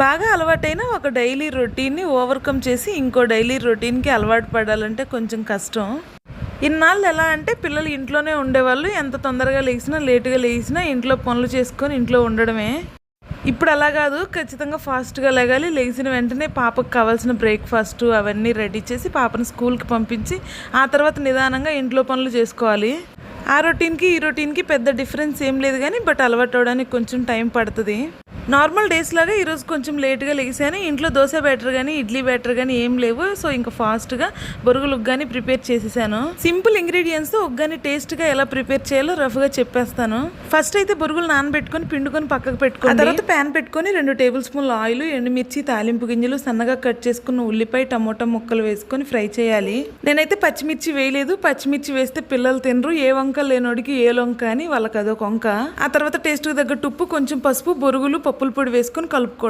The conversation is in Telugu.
బాగా అలవాటైన ఒక డైలీ రొటీన్ని ఓవర్కమ్ చేసి ఇంకో డైలీ రొటీన్కి అలవాటు పడాలంటే కొంచెం కష్టం. ఇన్నాళ్ళు ఎలా అంటే పిల్లలు ఇంట్లోనే ఉండేవాళ్ళు. ఎంత తొందరగా లేచినా లేటుగా లేచినా ఇంట్లో పనులు చేసుకొని ఇంట్లో ఉండడమే. ఇప్పుడు అలా కాదు. ఖచ్చితంగా ఫాస్ట్గా లేగాలి. లేచిన వెంటనే పాపకు కావాల్సిన బ్రేక్ఫాస్ట్ అవన్నీ రెడీ చేసి పాపను స్కూల్కి పంపించి ఆ తర్వాత నిదానంగా ఇంట్లో పనులు చేసుకోవాలి. ఆ రొటీన్కి ఈ రొటీన్కి పెద్ద డిఫరెన్స్ ఏం లేదు కానీ బట్ అలవాటు అవడానికి కొంచెం టైం పడుతుంది. నార్మల్ డేస్ లాగా ఈరోజు కొంచెం లేట్గా లేచాను ఇంట్లో దోశ బ్యాటర్ కానీ ఇడ్లీ బ్యాటర్ కానీ ఏం లేవు. సో ఇంకా ఫాస్ట్గా బొరుగులు ఉగ్గాని ప్రిపేర్ చేసేసాను. సింపుల్ ఇంగ్రీడియంట్స్తో ఉగ్గాని టేస్ట్గా ఎలా ప్రిపేర్ చేయాలో రఫ్గా చెప్పేస్తాను. ఫస్ట్ అయితే బొరుగులు నానబెట్టుకొని పిండుకొని పక్కకు పెట్టుకుని తర్వాత ప్యాన్ పెట్టుకొని రెండు టేబుల్ స్పూన్ల ఆయిల్ ఎండుమిర్చి తాలింపు గింజలు సన్నగా కట్ చేసుకున్న ఉల్లిపాయ టమోటా ముక్కలు వేసుకొని ఫ్రై చేయాలి. నేనైతే పచ్చిమిర్చి వేయలేదు. పచ్చిమిర్చి వేస్తే పిల్లలు తినరు. ఏ వంక లేనోడికి ఏ లొంక అని వాళ్ళకి అదొక వంక. ఆ తర్వాత టేస్ట్కి తగ్గట్టు ఉప్పు కొంచెం పసుపు బొరుగులు పప్పుల పొడి వేసుకొని కలుపుకోవడం